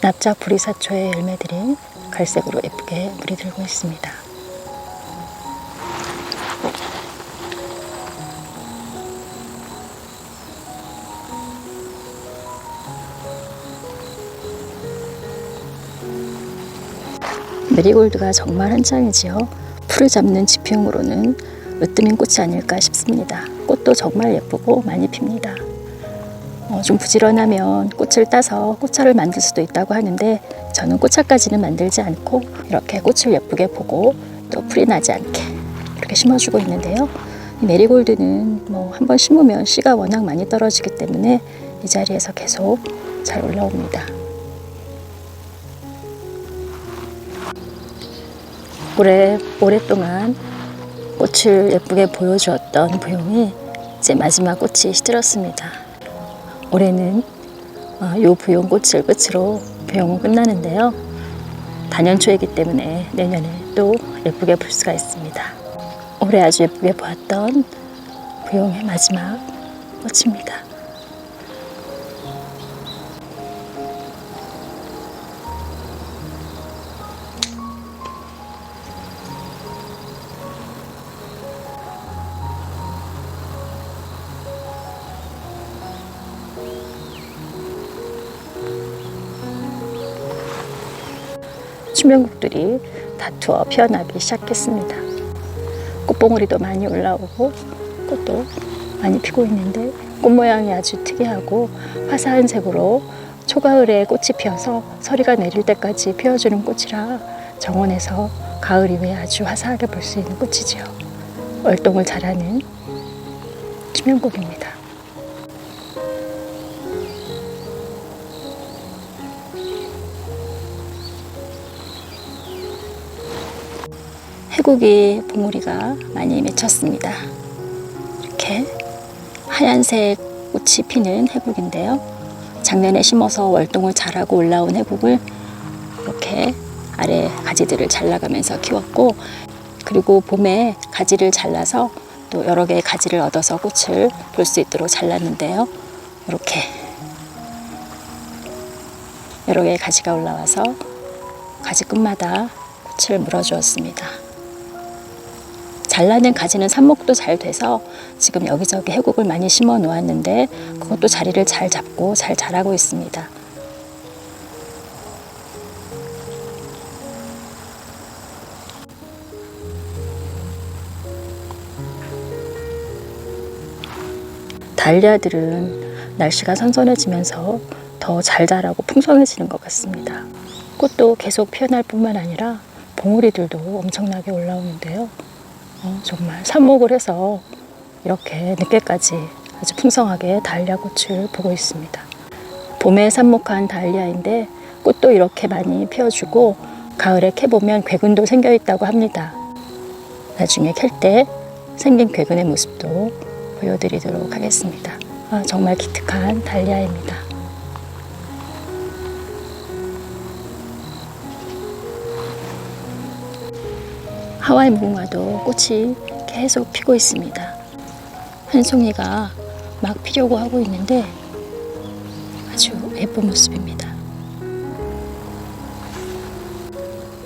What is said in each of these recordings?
납작 보리사초의 열매들이 갈색으로 예쁘게 물이 들고 있습니다. 메리골드가 정말 한창이지요. 풀을 잡는 지평으로는 으뜸인 꽃이 아닐까 싶습니다. 꽃도 정말 예쁘고 많이 핍니다. 어, 좀 부지런하면 꽃을 따서 꽃차를 만들 수도 있다고 하는데 저는 꽃차까지는 만들지 않고 이렇게 꽃을 예쁘게 보고 또 풀이 나지 않게 이렇게 심어주고 있는데요. 이 메리골드는 뭐 한번 심으면 씨가 워낙 많이 떨어지기 때문에 이 자리에서 계속 잘 올라옵니다. 올해 오랫동안 꽃을 예쁘게 보여주었던 부용이 이제 마지막 꽃이 시들었습니다. 올해는 어, 요 부용 꽃을 끝으로 부용은 끝나는데요. 단연초이기 때문에 내년에 또 예쁘게 볼 수가 있습니다. 올해 아주 예쁘게 보았던 부용의 마지막 꽃입니다. 추명국들이 다투어 피어나기 시작했습니다. 꽃봉오리도 많이 올라오고 꽃도 많이 피고 있는데 꽃 모양이 아주 특이하고 화사한 색으로 초가을에 꽃이 피어서 서리가 내릴 때까지 피어주는 꽃이라 정원에서 가을 이후에 아주 화사하게 볼 수 있는 꽃이지요. 월동을 잘하는 추명국입니다. 해국이 봉우리가 많이 맺혔습니다. 이렇게 하얀색 꽃이 피는 해국인데요. 작년에 심어서 월동을 잘하고 올라온 해국을 이렇게 아래 가지들을 잘라가면서 키웠고 그리고 봄에 가지를 잘라서 또 여러 개의 가지를 얻어서 꽃을 볼 수 있도록 잘랐는데요. 이렇게 여러 개의 가지가 올라와서 가지 끝마다 꽃을 물어 주었습니다. 잘라낸 가지는 삽목도 잘 돼서 지금 여기저기 해국을 많이 심어 놓았는데 그것도 자리를 잘 잡고 잘 자라고 있습니다. 달리아들은 날씨가 선선해지면서 더 잘 자라고 풍성해지는 것 같습니다. 꽃도 계속 피어날 뿐만 아니라 봉우리들도 엄청나게 올라오는데요. 어, 정말 삽목을 해서 이렇게 늦게까지 아주 풍성하게 달리아 꽃을 보고 있습니다. 봄에 삽목한 달리아인데 꽃도 이렇게 많이 피어주고 가을에 캐보면 괴근도 생겨 있다고 합니다. 나중에 캘 때 생긴 괴근의 모습도 보여드리도록 하겠습니다. 아, 정말 기특한 달리아입니다. 하와이 무궁화도 꽃이 계속 피고 있습니다. 한 송이가 막 피려고 하고 있는데 아주 예쁜 모습입니다.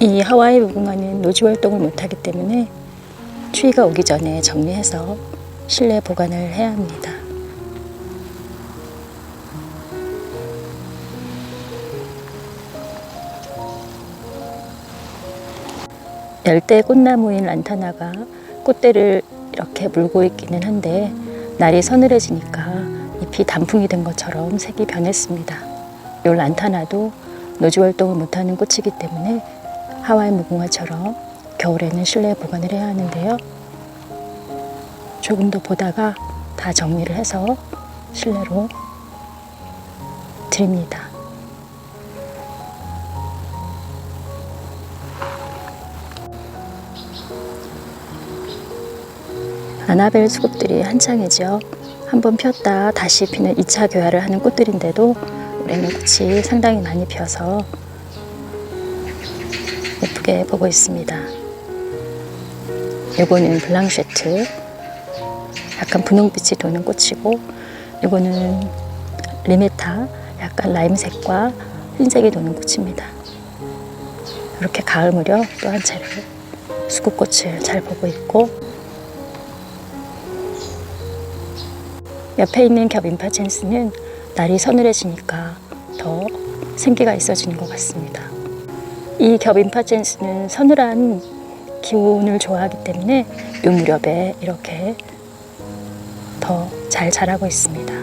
이 하와이 무궁화는 노지 활동을 못하기 때문에 추위가 오기 전에 정리해서 실내 보관을 해야 합니다. 열대 꽃나무인 란타나가 꽃대를 이렇게 물고 있기는 한데 날이 서늘해지니까 잎이 단풍이 된 것처럼 색이 변했습니다. 이 란타나도 노지 활동을 못하는 꽃이기 때문에 하와이 무궁화처럼 겨울에는 실내 보관을 해야 하는데요. 조금 더 보다가 다 정리를 해서 실내로 드립니다. 아나벨 수국들이 한창이죠. 한번 피었다 다시 피는 2차 교화를 하는 꽃들인데도 올해는 꽃이 상당히 많이 피어서 예쁘게 보고 있습니다. 요거는 블랑쉐트 약간 분홍빛이 도는 꽃이고 요거는 리메타 약간 라임색과 흰색이 도는 꽃입니다. 이렇게 가을 무렵 또 한 차례 수국꽃을 잘 보고 있고 옆에 있는 겹 임파첸스는 날이 서늘해지니까 더 생기가 있어지는 것 같습니다. 이겹 임파첸스는 서늘한 기온을 좋아하기 때문에 이 무렵에 이렇게 더 잘 자라고 있습니다.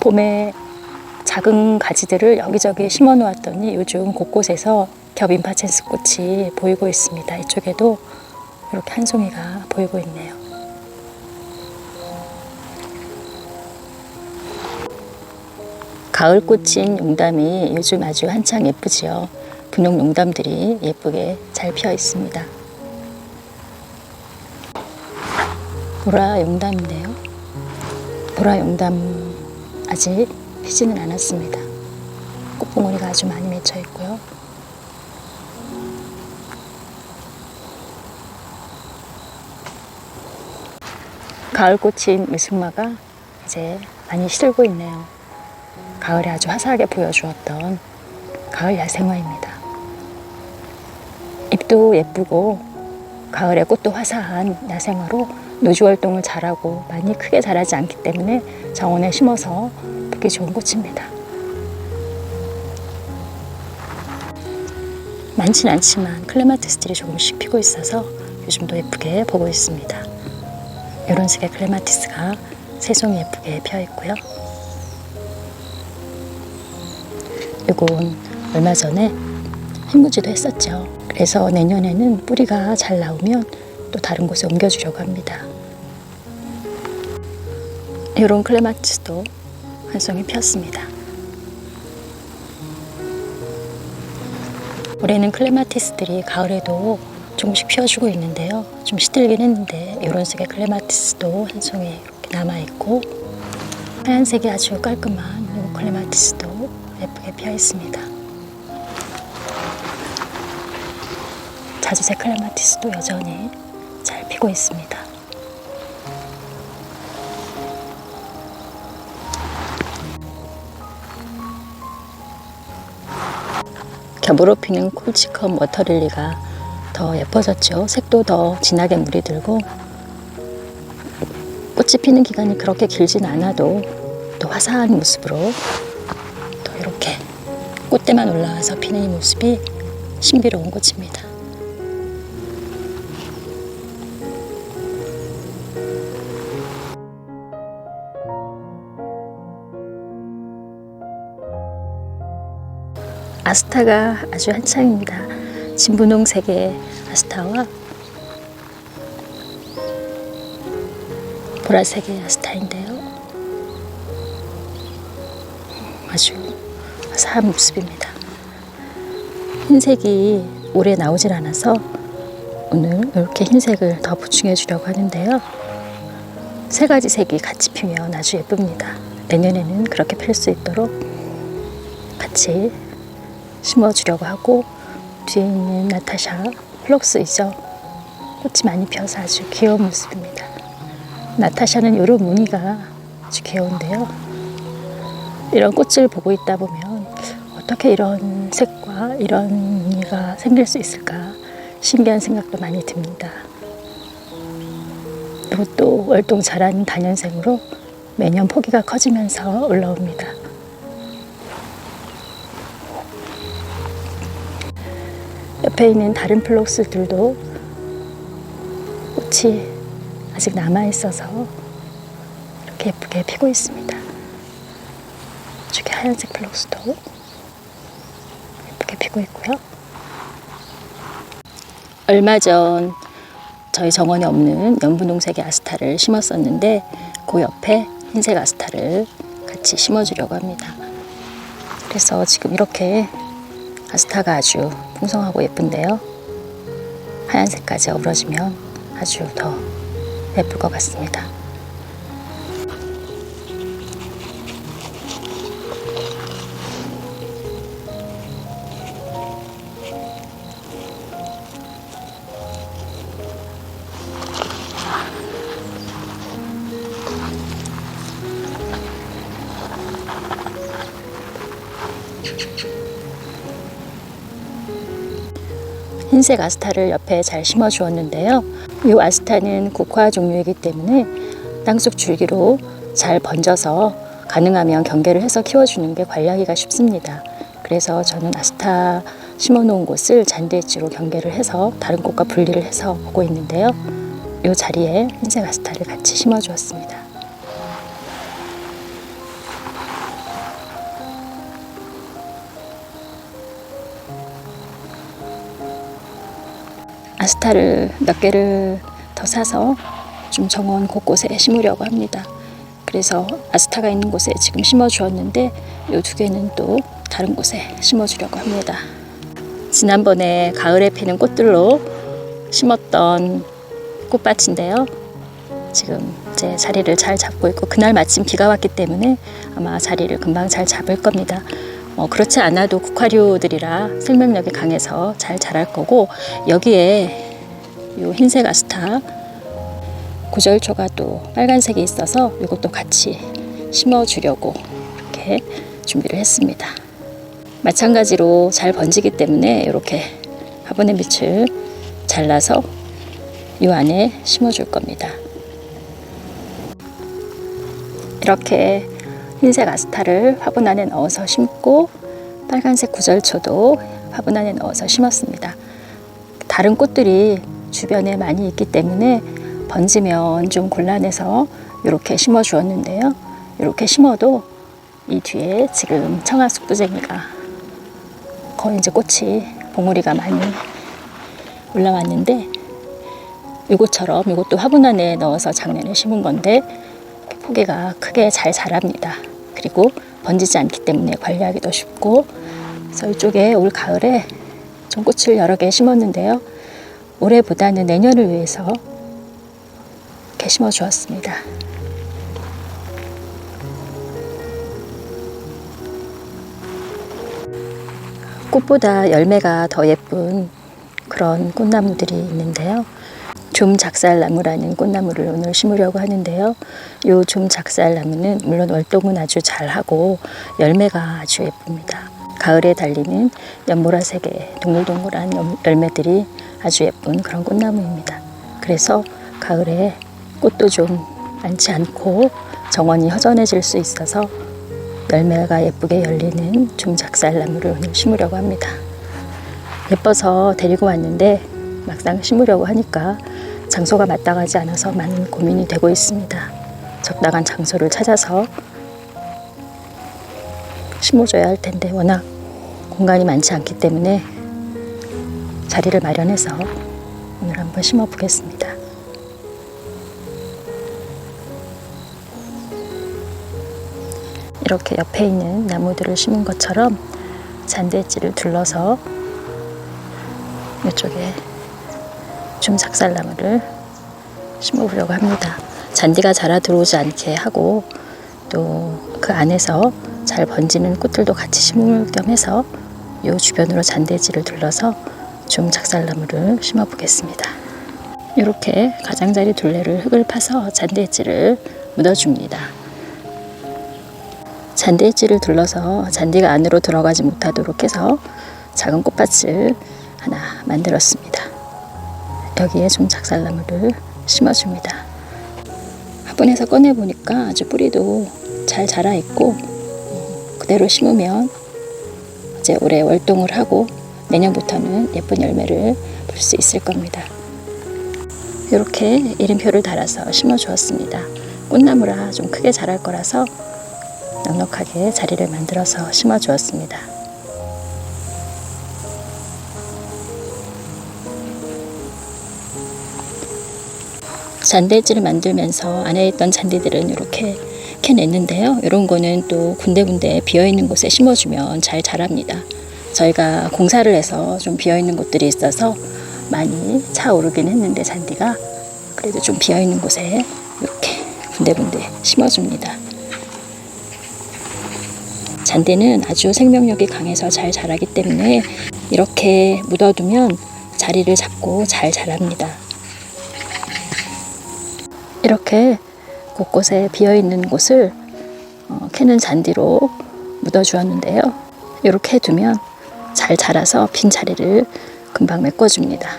봄에 작은 가지들을 여기저기 심어 놓았더니 요즘 곳곳에서 겹인파첸스 꽃이 보이고 있습니다. 이쪽에도 이렇게 한 송이가 보이고 있네요. 가을 꽃인 용담이 요즘 아주 한창 예쁘지요. 분홍 용담들이 예쁘게 잘 피어 있습니다. 보라 용담인데요. 보라 용담 아직 피지는 않았습니다. 꽃봉오리가 아주 많이 맺혀 있고요. 가을꽃인 미승마가 이제 많이 시들고 있네요. 가을에 아주 화사하게 보여주었던 가을 야생화입니다. 잎도 예쁘고 가을에 꽃도 화사한 야생화로 노주 활동을 잘하고 많이 크게 자라지 않기 때문에 정원에 심어서 보기 좋은 꽃입니다. 많진 않지만 클레마티스들이 조금씩 피고 있어서 요즘도 예쁘게 보고 있습니다. 이런 식의 클레마티스가 새송이 예쁘게 피어 있고요. 이건 얼마 전에 흰무지도 했었죠. 그래서 내년에는 뿌리가 잘 나오면 또 다른 곳에 옮겨주려고 합니다. 이런 클레마티스도 한 송이 피었습니다. 올해는 클레마티스들이 가을에도 조금씩 피어주고 있는데요. 좀 시들긴 했는데 이런 색의 클레마티스도 한 송이 이렇게 남아있고 하얀색이 아주 깔끔한 이 클레마티스도 예쁘게 피어 있습니다. 자주색 클레마티스도 여전히 잘 피고 있습니다. 겹으로 피는 콜치컵 워터릴리가 더 예뻐졌죠. 색도 더 진하게 물이 들고 꽃이 피는 기간이 그렇게 길진 않아도 또 화사한 모습으로 또 이렇게 꽃대만 올라와서 피는 이 모습이 신비로운 꽃입니다. 아스타가 아주 한창입니다. 진분홍색의 아스타와 보라색의 아스타인데요. 아주 화사한 모습입니다. 흰색이 오래 나오질 않아서 오늘 이렇게 흰색을 더 보충해 주려고 하는데요. 세 가지 색이 같이 피면 아주 예쁩니다. 내년에는 그렇게 필 수 있도록 같이 심어 주려고 하고 뒤에 있는 나타샤 플럭스이죠. 꽃이 많이 피어서 아주 귀여운 모습입니다. 나타샤는 이런 무늬가 아주 귀여운데요. 이런 꽃을 보고 있다 보면 어떻게 이런 색과 이런 무늬가 생길 수 있을까 신기한 생각도 많이 듭니다. 이것도 월동 잘하는 단연생으로 매년 포기가 커지면서 올라옵니다. 옆에 있는 다른 플록스들도 꽃이 아직 남아 있어서 이렇게 예쁘게 피고 있습니다. 저기 하얀색 플록스도 예쁘게 피고 있고요. 얼마 전 저희 정원에 없는 연분홍색의 아스타를 심었었는데 그 옆에 흰색 아스타를 같이 심어주려고 합니다. 그래서 지금 이렇게 아스타가 아주 풍성하고 예쁜데요. 하얀색까지 어우러지면 아주 더 예쁠 것 같습니다. 흰색 아스타를 옆에 잘 심어 주었는데요. 이 아스타는 국화 종류이기 때문에 땅속 줄기로 잘 번져서 가능하면 경계를 해서 키워주는 게 관리하기가 쉽습니다. 그래서 저는 아스타 심어 놓은 곳을 잔디엣지로 경계를 해서 다른 꽃과 분리를 해서 보고 있는데요. 이 자리에 흰색 아스타를 같이 심어 주었습니다. 아스타를 몇 개를 더 사서 좀 정원 곳곳에 심으려고 합니다. 그래서 아스타가 있는 곳에 지금 심어 주었는데 이 두 개는 또 다른 곳에 심어 주려고 합니다. 지난번에 가을에 피는 꽃들로 심었던 꽃밭인데요. 지금 이제 자리를 잘 잡고 있고 그날 마침 비가 왔기 때문에 아마 자리를 금방 잘 잡을 겁니다. 어, 그렇지 않아도 국화류들이라 생명력이 강해서 잘 자랄 거고 여기에 이 흰색 아스타 구절초가 또 빨간색이 있어서 이것도 같이 심어주려고 이렇게 준비를 했습니다. 마찬가지로 잘 번지기 때문에 이렇게 화분의 밑을 잘라서 이 안에 심어줄 겁니다. 이렇게 흰색 아스타를 화분 안에 넣어서 심고 빨간색 구절초도 화분 안에 넣어서 심었습니다. 다른 꽃들이 주변에 많이 있기 때문에 번지면 좀 곤란해서 이렇게 심어 주었는데요. 이렇게 심어도 이 뒤에 지금 청아 숙두쟁이가 거의 이제 꽃이 봉우리가 많이 올라왔는데 이것처럼 이것도 화분 안에 넣어서 작년에 심은 건데 포기가 크게 잘 자랍니다. 그리고 번지지 않기 때문에 관리하기도 쉽고 그래서 이쪽에 올 가을에 좀 꽃을 여러 개 심었는데요. 올해보다는 내년을 위해서 이렇게 심어 주었습니다. 꽃보다 열매가 더 예쁜 그런 꽃나무들이 있는데요. 좀 작살나무라는 꽃나무를 오늘 심으려고 하는데요. 요 좀 작살나무는 물론 월동은 아주 잘하고 열매가 아주 예쁩니다. 가을에 달리는 연보라색의 동글동글한 열- 열매들이 아주 예쁜 그런 꽃나무입니다. 그래서 가을에 꽃도 좀 많지 않고 정원이 허전해질 수 있어서 열매가 예쁘게 열리는 좀 작살나무를 오늘 심으려고 합니다. 예뻐서 데리고 왔는데 막상 심으려고 하니까 장소가 마땅하지 않아서 많은 고민이 되고 있습니다. 적당한 장소를 찾아서 심어줘야 할 텐데 워낙 공간이 많지 않기 때문에 자리를 마련해서 오늘 한번 심어 보겠습니다. 이렇게 옆에 있는 나무들을 심은 것처럼 잔디지를 둘러서 이쪽에 좀 작살나무를 심어보려고 합니다. 잔디가 자라 들어오지 않게 하고 또 그 안에서 잘 번지는 꽃들도 같이 심을 겸 해서 이 주변으로 잔디지를 둘러서 좀 작살나무를 심어 보겠습니다. 이렇게 가장자리 둘레를 흙을 파서 잔디지를 묻어줍니다. 잔디지를 둘러서 잔디가 안으로 들어가지 못하도록 해서 작은 꽃밭을 하나 만들었습니다. 여기에 좀 작살나무를 심어줍니다. 화분에서 꺼내 보니까 아주 뿌리도 잘 자라 있고 어, 그대로 심으면 이제 올해 월동을 하고 내년부터는 예쁜 열매를 볼 수 있을 겁니다. 이렇게 이름표를 달아서 심어 주었습니다. 꽃나무라 좀 크게 자랄 거라서 넉넉하게 자리를 만들어서 심어 주었습니다. 잔디지를 만들면서 안에 있던 잔디들은 이렇게 캐냈는데요. 이런 거는 또 군데군데 비어있는 곳에 심어주면 잘 자랍니다. 저희가 공사를 해서 좀 비어있는 곳들이 있어서 많이 차오르긴 했는데 잔디가 그래도 좀 비어있는 곳에 이렇게 군데군데 심어줍니다. 잔디는 아주 생명력이 강해서 잘 자라기 때문에 이렇게 묻어두면 자리를 잡고 잘 자랍니다. 이렇게 곳곳에 비어 있는 곳을 어, 캐는 잔디로 묻어 주었는데요. 이렇게 해두면 잘 자라서 빈 자리를 금방 메꿔줍니다.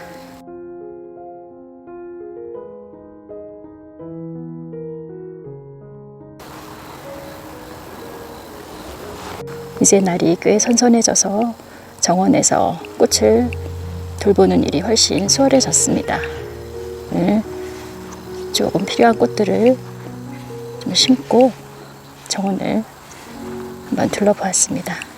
이제 날이 꽤 선선해져서 정원에서 꽃을 돌보는 일이 훨씬 수월해졌습니다. 오늘 조금 필요한 꽃들을 좀 심고 정원을 한번 둘러보았습니다.